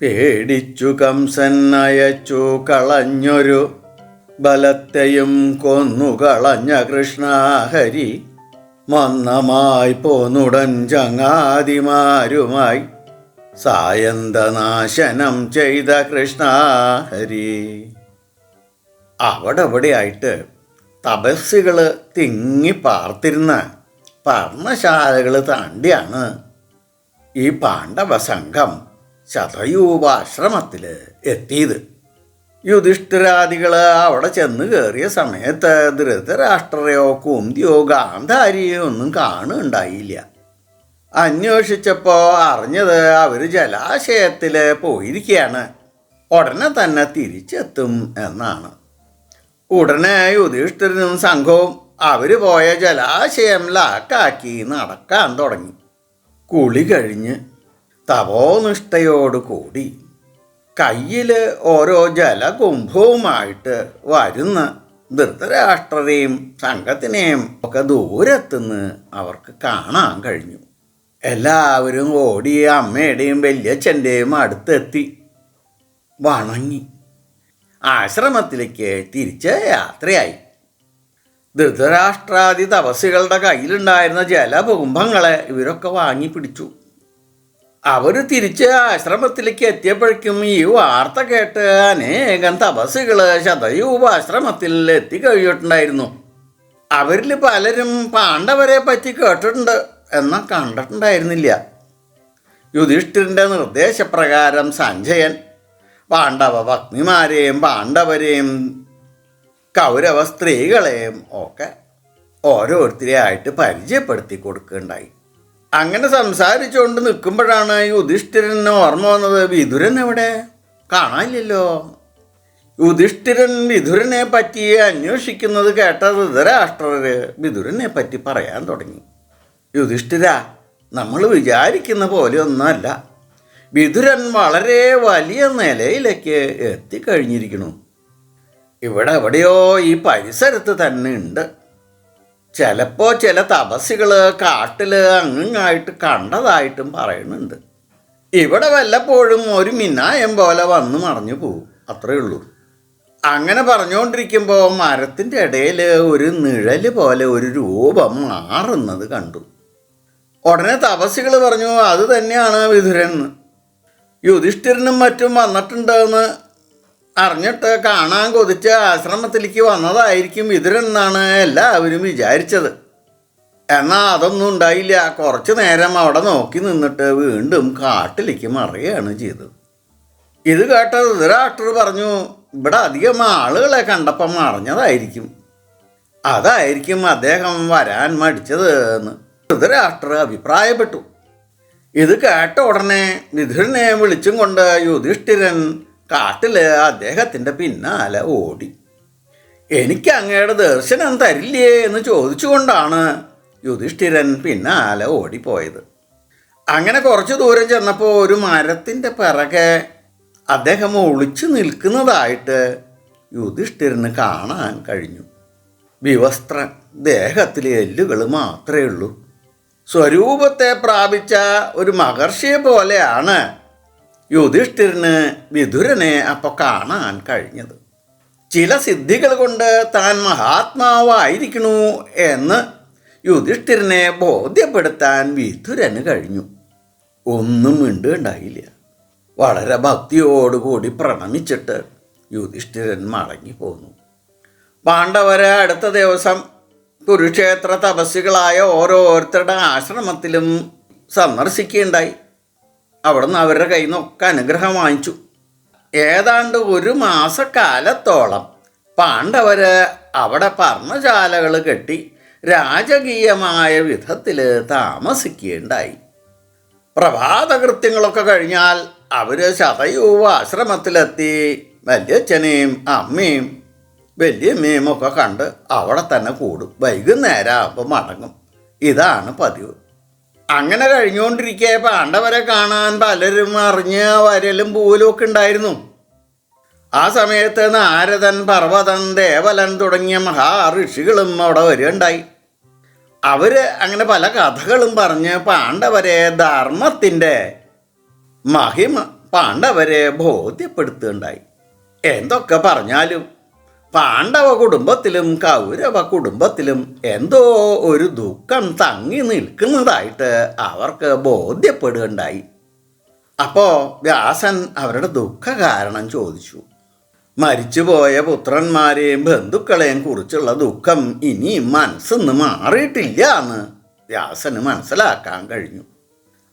പേടിച്ചു കംസൻ അയച്ചു കളഞ്ഞൊരു ബലത്തെയും കൊന്നുകളഞ്ഞ കൃഷ്ണഹരി മന്നമായി പോന്നുടൻ ചങ്ങാതിമാരുമായി സായന്തനാശനം ചെയ്ത കൃഷ്ണഹരി. അവിടെ അവിടെയായിട്ട് തപസ്സുകൾ തിങ്ങി പാർത്തിരുന്ന പർണശാലകൾ താണ്ടിയാണ് ഈ പാണ്ഡവ സംഘം ശതയൂപാശ്രമത്തിൽ എത്തിയത്. യുധിഷ്ഠിരാദികൾ അവിടെ ചെന്ന് കയറിയ സമയത്ത് ധൃതരാഷ്ട്രയോ കുന്തിയോ ഗാന്ധാരിയോ ഒന്നും കാണുണ്ടായില്ല അന്വേഷിച്ചപ്പോൾ അറിഞ്ഞത് അവർ ജലാശയത്തിൽ പോയിരിക്കുകയാണ്. ഉടനെ തന്നെ തിരിച്ചെത്തും എന്നാണ്. ഉടനെ യുധിഷ്ഠിരനും സംഘവും അവർ പോയ ജലാശയം ലാക്കാക്കി നടക്കാൻ തുടങ്ങി. കുളി കഴിഞ്ഞ് തപോനിഷ്ഠയോട് കൂടി കയ്യിൽ ഓരോ ജലകുംഭവുമായിട്ട് വരുന്ന ധൃതരാഷ്ട്രരെയും സംഘത്തിനെയും ഒക്കെ ദൂരത്തുനിന്ന് അവർക്ക് കാണാൻ കഴിഞ്ഞു. എല്ലാവരും ഓടി അമ്മയുടെയും വല്യച്ഛന്റെയും അടുത്തെത്തി വണങ്ങി. ആശ്രമത്തിലേക്ക് തിരിച്ച് യാത്രയായി. ധൃതരാഷ്ട്രാദി തപസ്സികളുടെ കയ്യിലുണ്ടായിരുന്ന ജലകുംഭങ്ങളെ ഇവരൊക്കെ വാങ്ങി പിടിച്ചു അവർ തിരിച്ച് ആശ്രമത്തിലേക്ക് എത്തിയപ്പോഴേക്കും ഈ വാർത്ത കേട്ട് അനേകം തപസ്സുകൾ ശതയൂപ ആശ്രമത്തിൽ എത്തിക്കഴിഞ്ഞിട്ടുണ്ടായിരുന്നു. അവരിൽ പലരും പാണ്ഡവരെ പറ്റി കേട്ടിട്ടുണ്ട് എന്നാൽ കണ്ടിട്ടുണ്ടായിരുന്നില്ല. യുധിഷ്ഠിരന്റെ നിർദ്ദേശപ്രകാരം സഞ്ജയൻ പാണ്ഡവ പത്നിമാരെയും പാണ്ഡവരെയും കൗരവ സ്ത്രീകളെയും ഒക്കെ ഓരോരുത്തരെയായിട്ട് പരിചയപ്പെടുത്തി കൊടുക്കുകയുണ്ടായി. അങ്ങനെ സംസാരിച്ചുകൊണ്ട് നിൽക്കുമ്പോഴാണ് യുധിഷ്ഠിരന് ഓർമ്മ വന്നത് വിതുരൻ എവിടെ? കാണാനില്ലല്ലോ. യുധിഷ്ഠിരൻ വിതുരനെ പറ്റി അന്വേഷിക്കുന്നത് കേട്ട ധൃതരാഷ്ട്രർ വിതുരനെ പറ്റി പറയാൻ തുടങ്ങി. യുധിഷ്ഠിര നമ്മൾ വിചാരിക്കുന്ന പോലെ ഒന്നല്ല വിതുരൻ വളരെ വലിയ നിലയിലേക്ക് എത്തിക്കഴിഞ്ഞിരിക്കുന്നു. ഇവിടെ എവിടെയോ ഈ പരിസരത്ത് തന്നെ ഉണ്ട്. ചിലപ്പോൾ ചില തപസ്സികൾ കാട്ടിൽ അങ്ങായിട്ട് കണ്ടതായിട്ടും പറയുന്നുണ്ട്. ഇവിടെ വല്ലപ്പോഴും ഒരു മിന്നായം പോലെ വന്ന് മറഞ്ഞു പോവും. അത്രേ ഉള്ളൂ. അങ്ങനെ പറഞ്ഞുകൊണ്ടിരിക്കുമ്പോൾ മരത്തിന്റെ ഇടയിൽ ഒരു നിഴൽ പോലെ ഒരു രൂപം മാറുന്നത് കണ്ടു. ഉടനെ തപസ്സികൾ പറഞ്ഞു അത് തന്നെയാണ് വിധുരൻ. യുധിഷ്ഠിരനും മറ്റും വന്നിട്ടുണ്ടെന്ന് അറിഞ്ഞിട്ട് കാണാൻ കൊതിച്ച് ആശ്രമത്തിലേക്ക് വന്നതായിരിക്കും ഇതിരെന്നാണ് എല്ലാവരും വിചാരിച്ചത്. എന്നാൽ അതൊന്നും ഉണ്ടായില്ല. കുറച്ചു നേരം അവിടെ നോക്കി നിന്നിട്ട് വീണ്ടും കാട്ടിലേക്ക് മറിയുകയാണ് ചെയ്തത്. ഇത് കേട്ട ധൃതരാഷ്ട്രർ പറഞ്ഞു ഇവിടെ അധികം ആളുകളെ കണ്ടപ്പം അറിഞ്ഞതായിരിക്കും. അതായിരിക്കും അദ്ദേഹം വരാൻ മടിച്ചത് എന്ന് ധൃതരാഷ്ട്രർ അഭിപ്രായപ്പെട്ടു. ഇത് കേട്ട ഉടനെ വിതുരനെ വിളിച്ചും കൊണ്ട് യുധിഷ്ഠിരൻ കാട്ടിൽ അദ്ദേഹത്തിന്റെ പിന്നാലെ ഓടി. എനിക്ക് അങ്ങയുടെ ദർശനം തരില്ലേ? എന്ന് ചോദിച്ചുകൊണ്ടാണ് യുധിഷ്ഠിരൻ പിന്നാലെ ഓടിപ്പോയത്. അങ്ങനെ കുറച്ച് ദൂരം ചെന്നപ്പോൾ ഒരു മരത്തിന്റെ പിറകെ അദ്ദേഹം ഒളിച്ചു നിൽക്കുന്നതായിട്ട് യുധിഷ്ഠിരന് കാണാൻ കഴിഞ്ഞു. വിവസ്ത്രൻ ദേഹത്തിൽ എല്ലുകൾ മാത്രമേ ഉള്ളൂ. സ്വരൂപത്തെ പ്രാപിച്ച ഒരു മഹർഷിയെ പോലെയാണ് യുധിഷ്ഠിരന് വിധുരനെ അപ്പോൾ കാണാൻ കഴിഞ്ഞത്. ചില സിദ്ധികൾ കൊണ്ട് താൻ മഹാത്മാവായിരിക്കണു എന്ന് യുധിഷ്ഠിരനെ ബോധ്യപ്പെടുത്താൻ വിധുരന് കഴിഞ്ഞു. ഒന്നും മിണ്ടുണ്ടായില്ല വളരെ ഭക്തിയോടുകൂടി പ്രണമിച്ചിട്ട് യുധിഷ്ഠിരൻ മടങ്ങിപ്പോന്നു. പാണ്ഡവരെ അടുത്ത ദിവസം കുരുക്ഷേത്ര തപസ്സികളായ ഓരോരുത്തരുടെ ആശ്രമത്തിലും സന്ദർശിക്കുകയുണ്ടായി. അവിടുന്ന് അവരുടെ കയ്യിൽ നിന്നൊക്കെ അനുഗ്രഹം വാങ്ങിച്ചു. ഏതാണ്ട് ഒരു മാസക്കാലത്തോളം പാണ്ഡവര് അവിടെ പർണശാലകൾ കെട്ടി രാജകീയമായ വിധത്തിൽ താമസിക്കുകയുണ്ടായി. പ്രഭാതകൃത്യങ്ങളൊക്കെ കഴിഞ്ഞാൽ അവർ ശതയൂവ ആശ്രമത്തിലെത്തി വല്യച്ഛനെയും അമ്മയും വല്യമ്മയും ഒക്കെ കണ്ട് അവിടെ തന്നെ കൂടും. വൈകുന്നേരം ആകുമ്പോൾ മടങ്ങും. ഇതാണ് പതിവ്. അങ്ങനെ കഴിഞ്ഞുകൊണ്ടിരിക്കെ പാണ്ഡവരെ കാണാൻ പലരും അറിഞ്ഞ് വരലും പൂവലും ഒക്കെ ഉണ്ടായിരുന്നു. ആ സമയത്ത് നാരദൻ പർവതൻ ദേവലൻ തുടങ്ങിയ മഹാ ഋഷികളും അവിടെ വരികയുണ്ടായി. അവർ അങ്ങനെ പല കഥകളും പറഞ്ഞ് പാണ്ഡവരെ ധർമ്മത്തിന്റെ മഹിമ പാണ്ഡവരെ ബോധ്യപ്പെടുത്തുകയുണ്ടായി. എന്തൊക്കെ പറഞ്ഞാലും പാണ്ഡവ കുടുംബത്തിലും കൗരവ കുടുംബത്തിലും എന്തോ ഒരു ദുഃഖം തങ്ങി നിൽക്കുന്നതായിട്ട് അവർക്ക് ബോധ്യപ്പെടുകയുണ്ടായി. അപ്പോൾ വ്യാസൻ അവരുടെ ദുഃഖ കാരണം ചോദിച്ചു. മരിച്ചുപോയ പുത്രന്മാരെയും ബന്ധുക്കളെയും കുറിച്ചുള്ള ദുഃഖം ഇനിയും മനസ്സിന്ന് മാറിയിട്ടില്ല എന്ന് വ്യാസന് മനസ്സിലാക്കാൻ കഴിഞ്ഞു.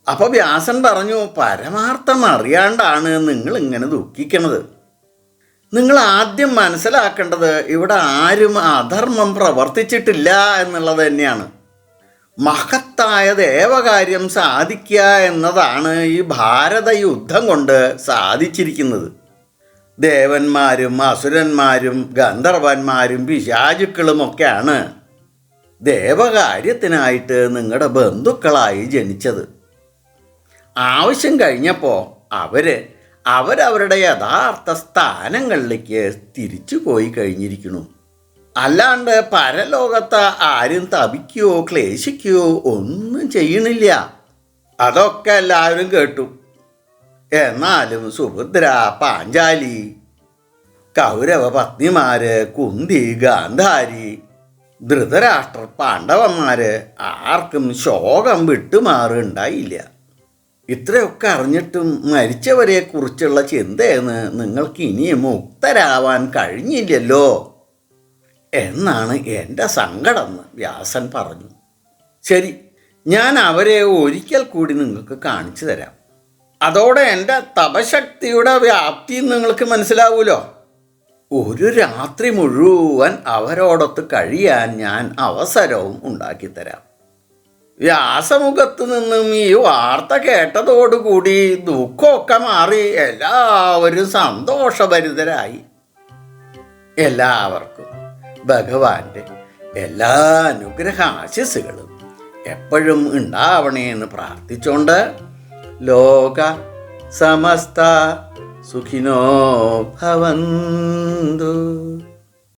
അപ്പോൾ വ്യാസൻ പറഞ്ഞു പരമാർത്ഥം അറിയാണ്ടാണ് നിങ്ങൾ ഇങ്ങനെ ദുഃഖിക്കണത്. നിങ്ങൾ ആദ്യം മനസ്സിലാക്കേണ്ടത് ഇവിടെ ആരും അധർമ്മം പ്രവർത്തിച്ചിട്ടില്ല എന്നുള്ളത് തന്നെയാണ്. മഹത്തായ ദേവകാര്യം സാധിക്കുക എന്നതാണ് ഈ ഭാരത യുദ്ധം കൊണ്ട് സാധിച്ചിരിക്കുന്നത്. ദേവന്മാരും അസുരന്മാരും ഗന്ധർവന്മാരും പിശാചുക്കളുമൊക്കെയാണ് ദേവകാര്യത്തിനായിട്ട് നിങ്ങളുടെ ബന്ധുക്കളായി ജനിച്ചത്. ആവശ്യം കഴിഞ്ഞപ്പോൾ അവർ അവരവരുടെ യഥാർത്ഥ സ്ഥാനങ്ങളിലേക്ക് തിരിച്ചു പോയി കഴിഞ്ഞിരിക്കുന്നു. അല്ലാണ്ട് പരലോകത്ത് ആരും തപിക്കുകയോ ക്ലേശിക്കുകയോ ഒന്നും ചെയ്യണില്ല അതൊക്കെ എല്ലാവരും കേട്ടു. എന്നാലും സുഭദ്ര പാഞ്ചാലി കൗരവ പത്നിമാര് കുന്തി ഗാന്ധാരി ധൃതരാഷ്ട്ര പാണ്ഡവന്മാര് ആർക്കും ശോകം വിട്ടുമാറുണ്ടായില്ല. ഇത്രയൊക്കെ അറിഞ്ഞിട്ടും മരിച്ചവരെക്കുറിച്ചുള്ള ചിന്തയെന്ന് നിങ്ങൾക്ക് ഇനിയും മുക്തരാവാൻ കഴിഞ്ഞില്ലല്ലോ എന്നാണ് എന്റെ സങ്കടമെന്ന് വ്യാസൻ പറഞ്ഞു. ശരി ഞാൻ അവരെ ഒരിക്കൽ കൂടി നിങ്ങൾക്ക് കാണിച്ചു തരാം. അതോടെ എന്റെ തപശക്തിയുടെ വ്യാപ്തി നിങ്ങൾക്ക് മനസ്സിലാവൂലോ? ഒരു രാത്രി മുഴുവൻ അവരോടൊത്ത് കഴിയാൻ ഞാൻ അവസരവും ഉണ്ടാക്കിത്തരാം. വ്യാസമുഖത്ത് നിന്നും ഈ വാർത്ത കേട്ടതോടുകൂടി ദുഃഖമൊക്കെ മാറി. എല്ലാവരും സന്തോഷഭരിതരായി. എല്ലാവർക്കും ഭഗവാന്റെ എല്ലാ അനുഗ്രഹ ആശിസുകളും എപ്പോഴും ഉണ്ടാവണേ എന്ന് പ്രാർത്ഥിച്ചുകൊണ്ട് ലോക സമസ്ത സുഖിനോ ഭവന്തു.